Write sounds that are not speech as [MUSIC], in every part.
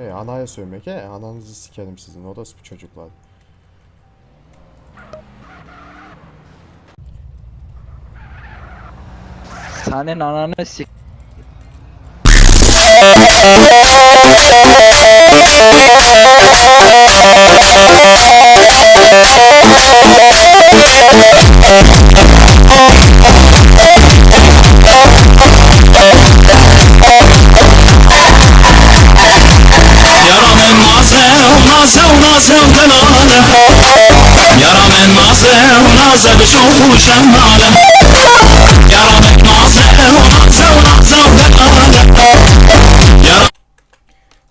E, anaya sövmek he. Ananızı sikerim sizin. Orospu çocuklar. Senin ananı sik. [LAUGHS] nazı bişofu şemmale Yaramın nazı nazı nazı delale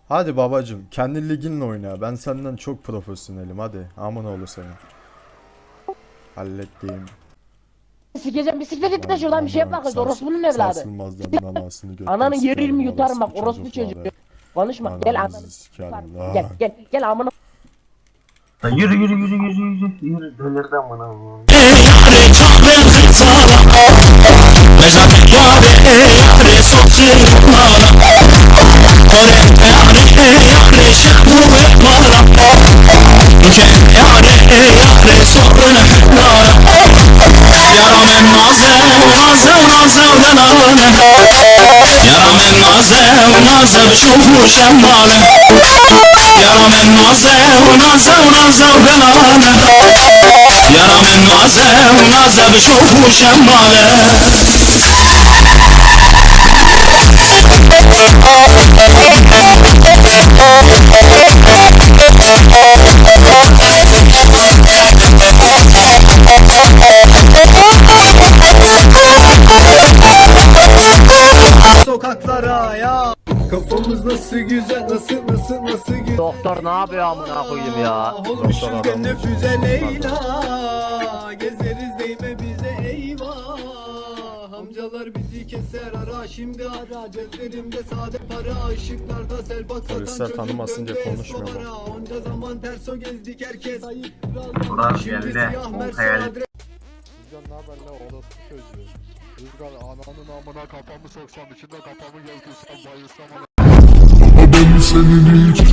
Hadi babacım kendi liginle oyna. Ben senden çok profesyonelim hadi. Aman oğlu seni. Hallettiğim. Sikeceğim bisiklet git de şuradan bir şey yapma kız orospunun evladı. Sarsılmazların anasını götürsün. Ananın yerini yutarım bak orospu çocuğu. Konuşma gel ananı. sikerim Gel gel gel amına. Yürü yürü yürü yürü yürü yürü delirdi amına. Çare kızala Mezat yare yare sotsi mala Kore yare yare şebu mala Ke yare yare sorun hennala Yaramın nazı nazı nazı delale Yaramın nazı nazı bişofu şemmale Yaramın nazı nazı nazı delale Nazı bişofu şemmale sokaklara ya. Kafamız nasıl güzel nasıl nasıl nasıl güzel. Doktor ne yapıyor amına koyayım ya? Olmuşuz Doktor gönlü füze Leyla Gezeriz değme bize eyvah Amcalar bizi keser ara şimdi ara Cezlerimde sade para ışıklarda sel bak satan Polisler çocuk tanımasın diye döndü konuşmuyor Escobar'a. Onca zaman terso gezdik herkes ayıp Burak Şimdi geldi. hayal. adres Rüzgar ne haber la orospu çocuğu? Rüzgar ananın amına kafamı soksam içinde kafamı gezdirsem bayılsam ana. Ben senin için